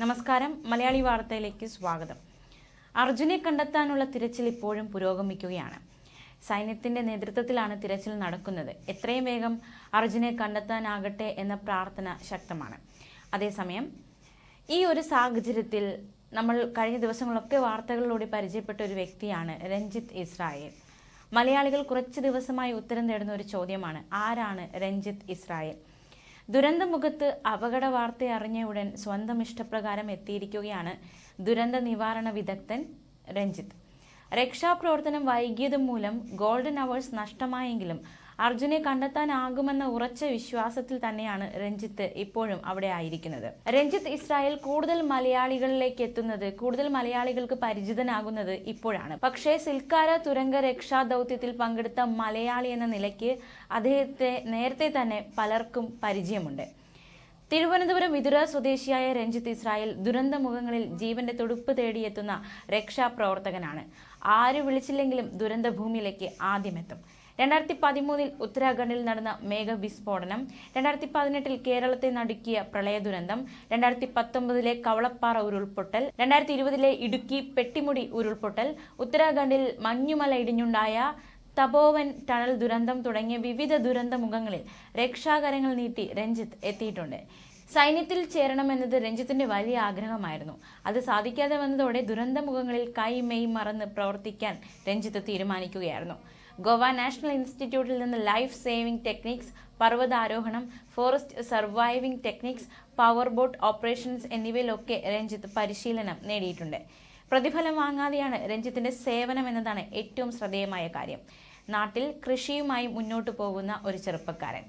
നമസ്കാരം. മലയാളി വാർത്തയിലേക്ക് സ്വാഗതം. അർജുനെ കണ്ടെത്താനുള്ള തിരച്ചിൽ ഇപ്പോഴും പുരോഗമിക്കുകയാണ്. സൈന്യത്തിന്റെ നേതൃത്വത്തിലാണ് തിരച്ചിൽ നടക്കുന്നത്. എത്രയും വേഗം അർജുനെ കണ്ടെത്താനാകട്ടെ എന്ന പ്രാർത്ഥന ശക്തമാണ്. അതേസമയം ഈ ഒരു സാഹചര്യത്തിൽ നമ്മൾ കഴിഞ്ഞ ദിവസങ്ങളൊക്കെ വാർത്തകളിലൂടെ പരിചയപ്പെട്ട ഒരു വ്യക്തിയാണ് രഞ്ജിത്ത് ഇസ്രായേൽ. മലയാളികൾ കുറച്ച് ദിവസമായി ഉത്തരം തേടുന്ന ഒരു ചോദ്യമാണ് ആരാണ് രഞ്ജിത്ത് ഇസ്രായേൽ? ദുരന്തമുഖത്ത് അപകട വാർത്ത അറിഞ്ഞ ഉടൻ സ്വന്തം ഇഷ്ടപ്രകാരം എത്തിയിരിക്കുകയാണ് ദുരന്ത നിവാരണ വിദഗ്ധൻ രഞ്ജിത്ത്. രക്ഷാപ്രവർത്തനം വൈകിയത് മൂലം ഗോൾഡൻ അവേഴ്സ് നഷ്ടമായെങ്കിലും അർജുനെ കണ്ടെത്താനാകുമെന്ന ഉറച്ച വിശ്വാസത്തിൽ തന്നെയാണ് രഞ്ജിത്ത് ഇപ്പോഴും അവിടെ ആയിരിക്കുന്നത്. രഞ്ജിത്ത് ഇസ്രായേൽ കൂടുതൽ മലയാളികളിലേക്ക് എത്തുന്നത് കൂടുതൽ മലയാളികൾക്ക് പരിചിതനാകുന്നത് ഇപ്പോഴാണ്. പക്ഷേ സിൽക്കാര തുരങ്ക രക്ഷാ ദൗത്യത്തിൽ പങ്കെടുത്ത മലയാളി എന്ന നിലയ്ക്ക് അദ്ദേഹത്തെ നേരത്തെ തന്നെ പലർക്കും പരിചയമുണ്ട്. തിരുവനന്തപുരം വിതുര സ്വദേശിയായ രഞ്ജിത്ത് ഇസ്രായേൽ ദുരന്തമുഖങ്ങളിൽ ജീവന്റെ തുടുപ്പ് തേടിയെത്തുന്ന രക്ഷാപ്രവർത്തകനാണ്. ആര് വിളിച്ചില്ലെങ്കിലും ദുരന്തഭൂമിയിലേക്ക് ആദ്യമെത്തും. രണ്ടായിരത്തി പതിമൂന്നിൽ ഉത്തരാഖണ്ഡിൽ നടന്ന മേഘ വിസ്ഫോടനം രണ്ടായിരത്തി പതിനെട്ടിൽ കേരളത്തെ നടുക്കിയ പ്രളയ ദുരന്തം രണ്ടായിരത്തി പത്തൊമ്പതിലെ കവളപ്പാറ ഉരുൾപൊട്ടൽ രണ്ടായിരത്തി ഇരുപതിലെ ഇടുക്കി പെട്ടിമുടി ഉരുൾപൊട്ടൽ ഉത്തരാഖണ്ഡിൽ മഞ്ഞുമല ഇടിഞ്ഞുണ്ടായ തപോവൻ ടണൽ ദുരന്തം തുടങ്ങിയ വിവിധ ദുരന്ത മുഖങ്ങളിൽ രക്ഷാകരങ്ങൾ നീട്ടി രഞ്ജിത്ത് എത്തിയിട്ടുണ്ട്. സൈന്യത്തിൽ ചേരണമെന്നത് രഞ്ജിത്തിന്റെ വലിയ ആഗ്രഹമായിരുന്നു. അത് സാധിക്കാതെ വന്നതോടെ ദുരന്തമുഖങ്ങളിൽ കൈ മെയ് മറന്ന് പ്രവർത്തിക്കാൻ രഞ്ജിത്ത് തീരുമാനിക്കുകയായിരുന്നു. ഗോവ നാഷണൽ ഇൻസ്റ്റിറ്റ്യൂട്ടിൽ നിന്ന് life saving techniques പർവതാരോഹണം forest surviving techniques power boat operations എന്നിവയിലൊക്കെ Ranjith പരിശീലനം നേടിയിട്ടുണ്ട്. പ്രതിഫലം വാങ്ങാതെയാണ് രഞ്ജിത്തിന്റെ സേവനം എന്നതാണ് ഏറ്റവും ശ്രദ്ധേയമായ കാര്യം. നാട്ടിൽ കൃഷിയുമായി മുന്നോട്ട് പോകുന്ന ഒരു ചെറുപ്പക്കാരൻ.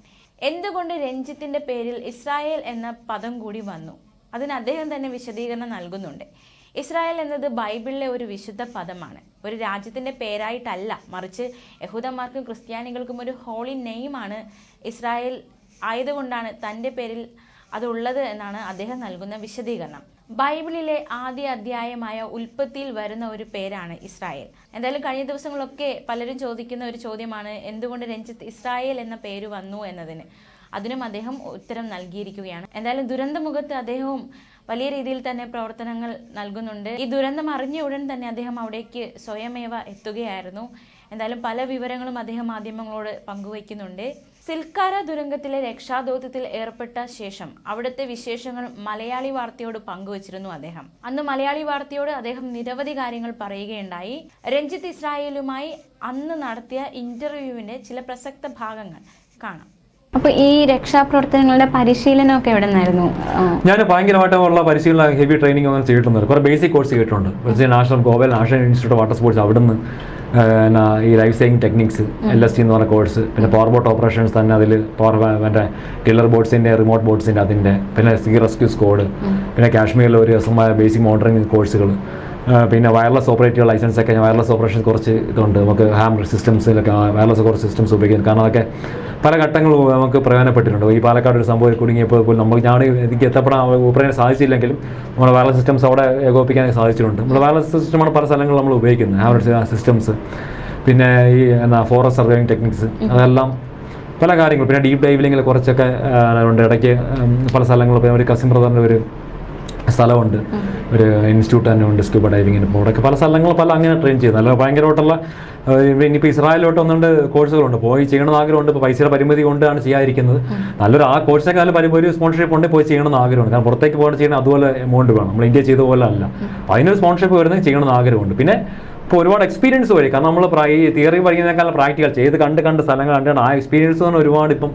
എന്തുകൊണ്ട് രഞ്ജിത്തിന്റെ പേരിൽ ഇസ്രായേൽ എന്ന പദം കൂടി വന്നു? അതിന് അദ്ദേഹം തന്നെ വിശദീകരണം നൽകുന്നുണ്ട്. ഇസ്രായേൽ എന്നത് ബൈബിളിലെ ഒരു വിശുദ്ധ പദമാണ്. ഒരു രാജ്യത്തിന്റെ പേരായിട്ടല്ല മറിച്ച് യഹൂദന്മാർക്കും ക്രിസ്ത്യാനികൾക്കും ഒരു ഹോളി നെയിമാണ് ഇസ്രായേൽ ആയതുകൊണ്ടാണ് തന്റെ പേരിൽ അതുള്ളത് എന്നാണ് അദ്ദേഹം നൽകുന്ന വിശദീകരണം. ബൈബിളിലെ ആദ്യ അധ്യായമായ ഉൽപ്പത്തിയിൽ വരുന്ന ഒരു പേരാണ് ഇസ്രായേൽ. എന്തായാലും കഴിഞ്ഞ ദിവസങ്ങളൊക്കെ പലരും ചോദിക്കുന്ന ഒരു ചോദ്യമാണ് എന്തുകൊണ്ട് രഞ്ജിത്ത് ഇസ്രായേൽ എന്ന പേര് വന്നു എന്നതിന്? അതിനും അദ്ദേഹം ഉത്തരം നൽകിയിരിക്കുകയാണ്. എന്തായാലും ദുരന്തമുഖത്ത് അദ്ദേഹവും വലിയ രീതിയിൽ തന്നെ പ്രവർത്തനങ്ങൾ നൽകുന്നുണ്ട്. ഈ ദുരന്തം അറിഞ്ഞ ഉടൻ തന്നെ അദ്ദേഹം അവിടേക്ക് സ്വയമേവ എത്തുകയായിരുന്നു. എന്തായാലും പല വിവരങ്ങളും അദ്ദേഹം മാധ്യമങ്ങളോട് പങ്കുവയ്ക്കുന്നുണ്ട്. സിൽക്കാര ദുരന്തത്തിലെ രക്ഷാദൗത്യത്തിൽ ഏർപ്പെട്ട ശേഷം അവിടുത്തെ വിശേഷങ്ങൾ മലയാളി വാർത്തയോട് പങ്കുവച്ചിരുന്നു അദ്ദേഹം. അന്ന് മലയാളി വാർത്തയോട് അദ്ദേഹം നിരവധി കാര്യങ്ങൾ പറയുകയുണ്ടായി. രഞ്ജിത്ത് ഇസ്രായേലുമായി അന്ന് നടത്തിയ ഇന്റർവ്യൂവിന്റെ ചില പ്രസക്ത ഭാഗങ്ങൾ കാണാം. അപ്പൊ ഈ രക്ഷാപ്രവർത്തനങ്ങളുടെ പരിശീലനമൊക്കെ എവിടെ നിന്നായിരുന്നു ഞാൻ ഭയങ്കരമായിട്ടുള്ള പരിശീലനം ഹെവി ട്രെയിനിങ് ഒന്നും ചെയ്തിട്ടുണ്ട് കുറെ ബേസിക് കോഴ്സ് ചെയ്തിട്ടുണ്ട്. National ഗോവൽ national institute of water sports അവിടുന്ന് ഈ life saving techniques L S T എന്ന് പറഞ്ഞ കോഴ്സ് പിന്നെ പവർ ബോട്ട് ഓപ്പറേഷൻസ് തന്നെ അതിൽ പവർ മറ്റേ ടില്ലർ ബോട്ട്സിന്റെ റിമോട്ട് ബോട്ട്സിന്റെ അതിന്റെ പിന്നെ സീ റെസ്ക്യൂ സ്കോഡ് പിന്നെ കാശ്മീരിൽ ഒരു രസമായ ബേസിക് മോണിറ്ററിംഗ് കോഴ്സുകൾ പിന്നെ വയർലെസ് ഓപ്പറേറ്റീവ് ലൈസൻസ് ഒക്കെ വയർലെസ് ഓപ്പറേഷൻ കുറച്ച് ഇതുണ്ട്. നമുക്ക് ഹാം സിസ്റ്റംസിലൊക്കെ വയർലെസ് കുറച്ച് സിസ്റ്റംസ് ഉപയോഗിക്കാൻ. കാരണം അതൊക്കെ പല ഘട്ടങ്ങളും നമുക്ക് പ്രയോജനപ്പെട്ടിട്ടുണ്ട്. ഈ പാലക്കാട് ഒരു സംഭവം കുടുങ്ങിയപ്പോൾ പോലും നമുക്ക് ഞാൻ എനിക്ക് എത്തപ്പെടാൻ ഉപയോഗിക്കാൻ സാധിച്ചില്ലെങ്കിലും നമ്മുടെ വയർലെസ് സിസ്റ്റംസ് അവിടെ ഏകോപിക്കാൻ സാധിച്ചിട്ടുണ്ട്. നമ്മൾ വയർലെസ് സിസ്റ്റമാണ് പല സ്ഥലങ്ങളിൽ നമ്മൾ ഉപയോഗിക്കുന്നത്. ഹാം സിസ്റ്റംസ് പിന്നെ ഈ എന്നാ ഫോറസ്റ്റ് സർവേയിങ് ടെക്നിക്സ് അതെല്ലാം പല കാര്യങ്ങളും പിന്നെ ഡീപ്പ് ഡൈവിലിങ്ങിൽ കുറച്ചൊക്കെ ഉണ്ട്. ഇടയ്ക്ക് പല സ്ഥലങ്ങളിൽ ഒരു കസിൻ ബ്രദറിന്റെ ഒരു സ്ഥലമുണ്ട്. ഒരു ഇൻസ്റ്റിറ്റ്യൂട്ട് തന്നെ ഉണ്ട് സ്കൂബ ഡൈവിങ്ങിന് ഇപ്പോൾ അവിടെയൊക്കെ പല സ്ഥലങ്ങൾ പല അങ്ങനെ ട്രെയിൻ ചെയ്യുന്നത് അല്ല ഭയങ്കരമായിട്ടുള്ള ഇനിയിപ്പോൾ ഇസ്രായേലോട്ട് ഒന്നുകൊണ്ട് കോഴ്സുകളുണ്ട് പോയി ചെയ്യണമെന്ന് ആഗ്രഹമുണ്ട്. ഇപ്പോൾ പൈസയുടെ പരിമിതി കൊണ്ടാണ് ചെയ്യാതിരിക്കുന്നത്. നല്ലൊരു ആ കോഴ്സൊക്കെ നല്ല പരിമിതി ഒരു സ്പോൺസർഷിപ്പ് ഉണ്ട് പോയി ചെയ്യണമെന്ന് ആഗ്രഹമുണ്ട്. കാരണം പുറത്തേക്ക് പോകണം ചെയ്യണം അതുപോലെ എമൗണ്ട് വേണം. നമ്മൾ ഇന്ത്യ ചെയ്ത പോലെ അല്ല. അതിനൊരു സ്പോൺസർഷിപ്പ് വരുന്നത് ചെയ്യണമെന്ന് ആഗ്രഹമുണ്ട്. പിന്നെ ഇപ്പോൾ ഒരുപാട് എക്സ്പീരിയൻസ് വരും കാരണം നമ്മൾ ഈ തിയറി പഠിക്കുന്നതിനേക്കാൾ പ്രാക്ടിക്കൽ ചെയ്ത് കണ്ട് കണ്ട് സ്ഥലങ്ങൾ കണ്ടാണ് ആ എക്സ്പീരിയൻസ് തന്നെ ഒരുപാട് ഇപ്പം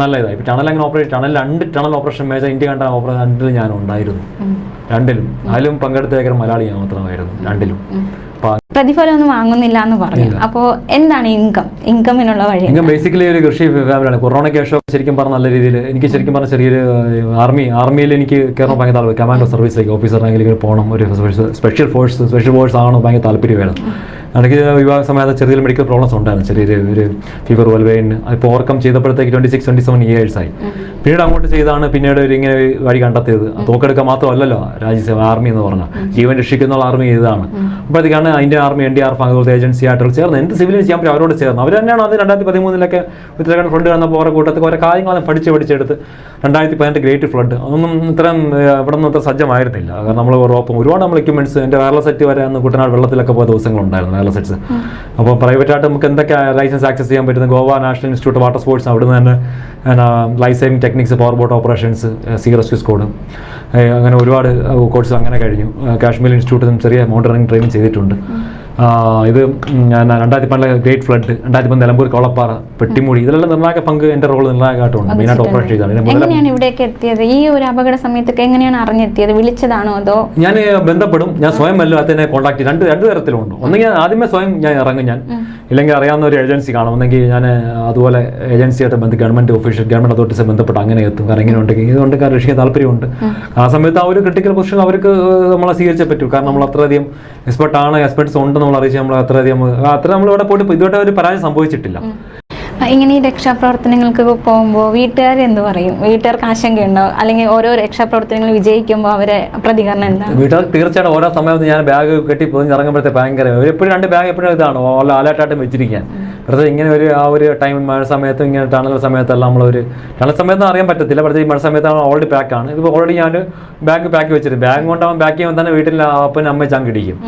നല്ല ഇതായി ടണൽ അങ്ങനെ ഓപ്പറേറ്റ് ടണൽ രണ്ട് ടണൽ ഓപ്പറേഷൻ മേജർ ഇന്ത്യ കണ്ട ഓപ്പറേഷൻ രണ്ടിലും ഞാൻ ഉണ്ടായിരുന്നു. രണ്ടിലും. അതിലും പങ്കെടുത്തേക്കർ മലയാളി ഞാൻ മാത്രമായിരുന്നു രണ്ടിലും. അപ്പോൾ പ്രതിഫലം ഒന്നും വാങ്ങുന്നില്ല എന്ന് പറഞ്ഞു. അപ്പോ എന്താണ് ഇൻകം ഇൻകമിനുള്ള വഴി? ഇൻകം ബേസിക്കലി ഒരു കൃഷി ഫാമിലിയാണ് കൊറോണയ്ക്ക് ശേഷം ശരിക്കും പറഞ്ഞ നല്ല രീതിയിൽ എനിക്ക് ശരിക്കും പറഞ്ഞ ചെറിയൊരു ആർമി ആർമിയിൽ എനിക്ക് കയറാൻ ഭയങ്കര താല്പര്യം. കമാൻഡോ സർവീസിലേക്ക് ഓഫീസർ റാങ്കിലേക്ക് പോകണം. ഒരു സ്പെഷ്യൽ ഫോഴ്സ് സ്പെഷ്യൽ ഫോഴ്സ് ആണോ ഭയങ്കര താല്പര്യമായിരുന്നു. എനിക്ക് വിവാഹ സമയത്ത് ചെറിയ മെഡിക്കൽ പ്രോബ്ലംസ് ഉണ്ടായിരുന്നു. ചെറിയൊരു ഒരു ഫീവർ പോലെ അതിപ്പോൾ overcome ചെയ്തപ്പോഴത്തേക്ക് twenty six twenty seven years ആയി പിന്നീട് അങ്ങോട്ട് ചെയ്താണ് പിന്നീട് ഒരു ഇങ്ങനെ വഴി കണ്ടെത്തിയത്. തോക്കെടുക്കാൻ മാത്രമല്ലല്ലോ രാജ്യസേവ ആർമി എന്ന് പറഞ്ഞാൽ ജീവൻ രക്ഷിക്കുന്ന ആർമി ഇതാണ് അപ്പോഴത്തേക്കാണ് Indian army N D R അതുപോലത്തെ ഏജൻസി ആയിട്ട് ചേർന്ന് എന്ത് സിവിൽ ചെയ്യാൻ പറ്റും അവരോട് ചേർന്ന്. അവർ തന്നെയാണ് അത് രണ്ടായിരത്തി പതിമൂന്നിലൊക്കെ ഉത്തരാഖണ്ഡ് ഫ്ലഡ് വന്നപ്പോൾ അവരുടെ കൂട്ടത്തിൽ ഓരോ കാര്യങ്ങൾ പഠിച്ച് പഠിച്ചെടുത്ത് രണ്ടായിരത്തി പതിനെട്ട് ഗ്രേറ്റ് ഫ്ലഡ് അതൊന്നും ഇത്രയും ഇവിടെ നിന്ന് അത്ര സജ്ജമായിരുന്നില്ല. കാരണം നമ്മൾ റോപ്പും ഒരുപാട് നമ്മൾ എക്യുപ്മെന്റ്സ് എന്റെ വയർലെസ് സെറ്റ് വരെ അന്ന് കുട്ടനാട് വെള്ളത്തിലൊക്കെ പോയ ദിവസങ്ങളുണ്ടായിരുന്നു വയർലെസ് സെറ്റ്സ് അപ്പോൾ പ്രൈവറ്റ് ആയിട്ട് നമുക്ക് എന്തൊക്കെ ലൈസൻസ് ആക്സസ് ചെയ്യാൻ പറ്റുന്ന Goa national institute water sports അവിടുന്ന് തന്നെ life saving techniques power boat operations sea rescue squad അങ്ങനെ ഒരുപാട് കോഴ്സ് അങ്ങനെ കഴിഞ്ഞു. കാശ്മീർ ഇൻസ്റ്റിറ്റ്യൂട്ടിൽ ചെറിയ മോണിറ്ററിംഗ് ട്രെയിനിങ് ചെയ്തിട്ടുണ്ട്. ഇത് ഞാൻ രണ്ടായിരത്തി പതിനാല് ഗ്രേറ്റ് ഫ്ലഡ് രണ്ടായിരത്തി പത്ത് നിലമ്പൂർ കോളപ്പാറ പെട്ടിമുടി ഇതെല്ലാം നിർണായക പങ്ക് എന്റെ റോൾ നിർണായകമായിട്ടുണ്ട്. മെയിനായിട്ട് ഓപ്പറേറ്റ് ചെയ്താണ് എങ്ങനെയാണ് ഇവിടേക്ക് എത്തിയത്? ഈ ഒരു അപകട സമയത്തൊക്കെ എങ്ങനെയാണ് അറിഞ്ഞെത്തിയത്? വിളിച്ചതാണോ അതോ? ഞാൻ ബന്ധപ്പെടും. ഞാൻ സ്വയം വല്ല അതിനെ കോൺടാക്ട് രണ്ട് രണ്ട് തരത്തിലുണ്ട്. ഒന്നെങ്കിൽ ആദ്യമേ സ്വയം ഞാൻ ഇറങ്ങും ഞാൻ. ഇല്ലെങ്കിൽ അറിയാവുന്ന ഒരു ഏജൻസി കാണും. ഒന്നെങ്കിൽ ഞാൻ അതുപോലെ ഏജൻസിയായിട്ട് ബന്ധ ഗവൺമെന്റ് ഓഫീഷ്യൽ ഗവൺമെന്റ് അതോറിറ്റീസ് ബന്ധപ്പെട്ട് അങ്ങനെ എത്തും കാരണം ഇങ്ങനെ ഉണ്ടെങ്കിൽ. ഇതുകൊണ്ട് രക്ഷിക്കാൻ താല്പര്യമുണ്ട്. ആ സമയത്ത് ആ ഒരു ക്രിട്ടിക്കൽ പൊസിഷൻ അവർക്ക് നമ്മളെ സ്വീകരിച്ചേ പറ്റൂ. കാരണം നമ്മൾ അത്രയധികം എക്സ്പെർട്ട് ആണ് എക്സ്പെർട്സ് ഉണ്ട് നമ്മൾ അറിയിച്ച് നമ്മൾ അത്രയധികം അത്ര നമ്മൾ ഇവിടെ പോയിട്ട് ഇതുവരെ ഒരു പരാജയം സംഭവിച്ചിട്ടില്ല. ഇങ്ങനെ ഈ രക്ഷാപ്രവർത്തനങ്ങൾക്ക് പോകുമ്പോൾ വീട്ടുകാർ എന്ത് പറയും? വീട്ടുകാർക്ക് ആശങ്കയുണ്ടോ അല്ലെങ്കിൽ ഓരോ രക്ഷാപ്രവർത്തനങ്ങൾ വിജയിക്കുമ്പോൾ അവരെ പ്രതികരണം എന്താ? വീട്ടുകാർ തീർച്ചയായിട്ടും ഓരോ സമയത്ത് ഞാൻ ബാഗ് കെട്ടി ഇറങ്ങുമ്പോഴത്തെ ഭയങ്കര എപ്പോഴും രണ്ട് ബാഗ് എപ്പോഴും ഇതാണ്. ഓല അലേർട്ടായിട്ടും വെച്ചിരിക്കാൻ വെറുതെ ഇങ്ങനെ ഒരു ആ ഒരു ടൈം മഴ സമയത്തും ഇങ്ങനെ ടണൽ സമയത്തെല്ലാം നമ്മളൊരു ടണൽ സമയത്ത് അറിയാൻ പറ്റത്തില്ല. പക്ഷേ ഈ മഴ സമയത്ത് ഓൾറെഡി പാക്കാണ് ഇത് ഓൾറെഡി ഞാൻ ബാഗ് പാക്ക് വെച്ചിട്ട് ബാഗ് കൊണ്ടാവാൻ പാക്ക് ചെയ്യുമ്പോൾ തന്നെ വീട്ടിൽ അപ്പൻ അമ്മ ചങ്ക് ഇടിക്കും.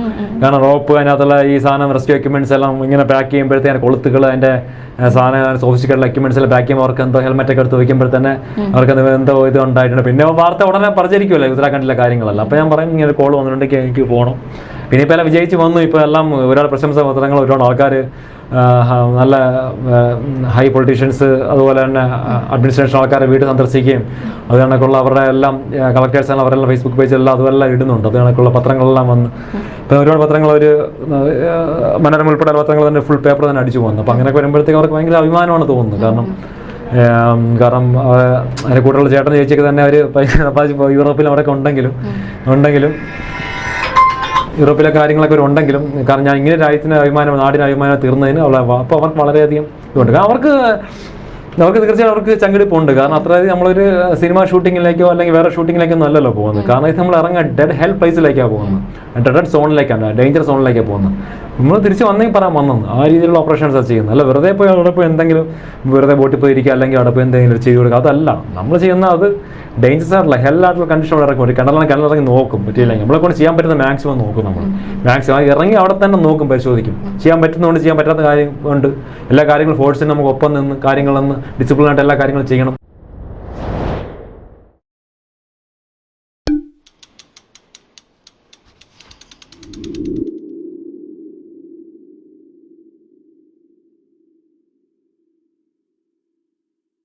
കാരണം റോപ്പ് അതിനകത്തുള്ള ഈ സാധനം റെസ്ക്യൂ എക്യുപ്മെന്റ്സ് എല്ലാം ഇങ്ങനെ പാക്ക് ചെയ്യുമ്പോഴത്തേക്ക് കൊളുത്തുകൾ അതിന്റെ സാധനം സോഫിസ്റ്റിക്കേറ്റുള്ള എക്യുപ്മെന്റ്സ് എല്ലാം പാക്ക് ചെയ്യുമ്പോൾ അവർക്ക് എന്തോ ഹെൽമെറ്റ് ഒക്കെ എടുത്ത് വയ്ക്കുമ്പോൾ തന്നെ അവർക്ക് എന്തോ എന്തോ ഇത് ഉണ്ടായിട്ടുണ്ട്. പിന്നെ വാർത്ത ഉടനെ പറഞ്ഞിരിക്കുമല്ലോ ഉത്തരാഖണ്ഡിലെ കാര്യങ്ങളല്ല. അപ്പോൾ ഞാൻ പറയും ഇങ്ങനെ കോൾ വന്നിട്ടുണ്ടെങ്കിൽ എനിക്ക് പോകണം പിന്നെ ഇപ്പോൾ എല്ലാം വിജയിച്ച് വന്നു. ഇപ്പോൾ എല്ലാം ഒരുപാട് പ്രശംസ പത്രങ്ങൾ ഒരുപാട് ആൾക്കാർ നല്ല ഹൈ പൊളിറ്റീഷ്യൻസ് അതുപോലെ തന്നെ അഡ്മിനിസ്ട്രേഷൻ ആൾക്കാരെ വീട് സന്ദർശിക്കുകയും അത് കണക്കുള്ള അവരുടെ എല്ലാം കളക്ടേഴ്സ് ആണ് അവരെല്ലാം ഫേസ്ബുക്ക് പേജിലെല്ലാം അതുമെല്ലാം ഇടുന്നുണ്ട്. അത് കണക്കുള്ള പത്രങ്ങളെല്ലാം വന്ന്. ഇപ്പം ഒരുപാട് പത്രങ്ങൾ ഒരു മനോരമ ഉൾപ്പെടെ പത്രങ്ങൾ തന്നെ ഫുൾ പേപ്പർ തന്നെ അടിച്ചു പോകുന്നു. അപ്പം അങ്ങനെയൊക്കെ വരുമ്പോഴത്തേക്ക് അവർക്ക് ഭയങ്കര അഭിമാനമാണ് തോന്നുന്നത്. കാരണം കാരണം അതിന്റെ കൂടെയുള്ള ചേട്ടൻ ചേച്ചിയൊക്കെ തന്നെ അവർ യൂറോപ്പിൽ അവിടെയൊക്കെ ഉണ്ടെങ്കിലും ഉണ്ടെങ്കിലും യൂറോപ്പിലെ കാര്യങ്ങളൊക്കെ ഉണ്ടെങ്കിലും കാരണം ഞാൻ ഇങ്ങനെ രാജ്യത്തിന് അഭിമാനം നാടിന് അഭിമാനം തീർന്നതിന് അവളെ അപ്പോൾ അവർക്ക് വളരെയധികം ഇതുണ്ട്. കാരണം അവർക്ക് അവർക്ക് തീർച്ചയായും അവർക്ക് ചങ്കിടിപ്പുണ്ട്. കാരണം അത്രയധികം നമ്മളൊരു സിനിമ ഷൂട്ടിങ്ങിലേക്കോ അല്ലെങ്കിൽ വേറെ ഷൂട്ടിങ്ങിലേക്കോ അല്ലല്ലോ പോകുന്നത്. കാരണം ഇത് നമ്മൾ ഇറങ്ങാൻ ഡെഡ് ഹെൽപ്പ് പ്ലേസിലേക്കാണ് പോകുന്നത്. ഡെഡ് സോണിലേക്കാണ് ഡേഞ്ചർ സോണിലേക്കാണ് പോകുന്നത്. നമ്മൾ തിരിച്ച് വന്നെങ്കിൽ പറയാൻ വന്നത് ആ രീതിയിലുള്ള ഓപ്പറേഷൻസ് ചെയ്യുന്നത്. അല്ല വെറുതെ പോയി അവിടെ പോയി എന്തെങ്കിലും വെറുതെ ബോട്ടിൽ പോയി ഇരിക്കുക അല്ലെങ്കിൽ അവിടെ പോയി എന്തെങ്കിലും ചെയ്ത് കൊടുക്കുക അതല്ല. നമ്മൾ ചെയ്യുന്ന അത് ഡേഞ്ചറസ് ആയിട്ടുള്ള ഹെല്ലായിട്ടുള്ള കണ്ടീഷൻ അവിടെ ഇറക്കും. ഒരു കിണറിനെ കിണറിറങ്ങി നോക്കും പറ്റിയില്ലെങ്കിൽ. നമ്മളെ കൊണ്ട് ചെയ്യാൻ പറ്റുന്ന മാക്സിമം നോക്കും നമ്മൾ. മാക്സിമം ഇറങ്ങി അവിടെ തന്നെ നോക്കും പരിശോധിക്കും. ചെയ്യാൻ പറ്റുന്നതുകൊണ്ട് ചെയ്യാൻ പറ്റാത്ത കാര്യം ഉണ്ട്. എല്ലാ കാര്യങ്ങളും ഫോഴ്സിന് നമുക്ക് ഒപ്പം നിന്ന് കാര്യങ്ങളെന്ന് ഡിസിപ്ലിനായിട്ട് എല്ലാ കാര്യങ്ങളും ചെയ്യണം.